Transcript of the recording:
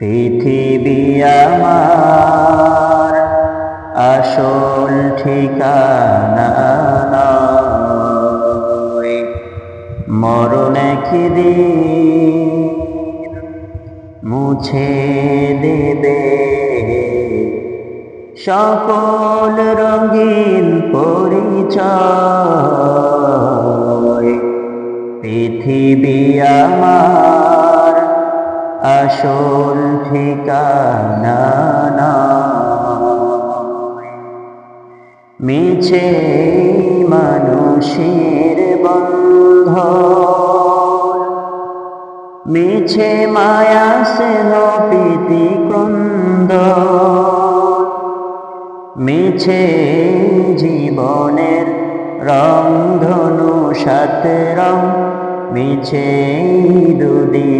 পৃথিবী আমার আসল ঠিকানা। মরণ একদিন মুছে দেবে সকল রঙিন পরিচয় পৃথিবী আমার আসল ঠিকানা নয়। মিছে মানুষের বন্ধ মিছে মায়া স্নেহ প্রীতি ক্রন্দ মিছে জীবনের রং ধনু সাত রং। মিছে দুদিনের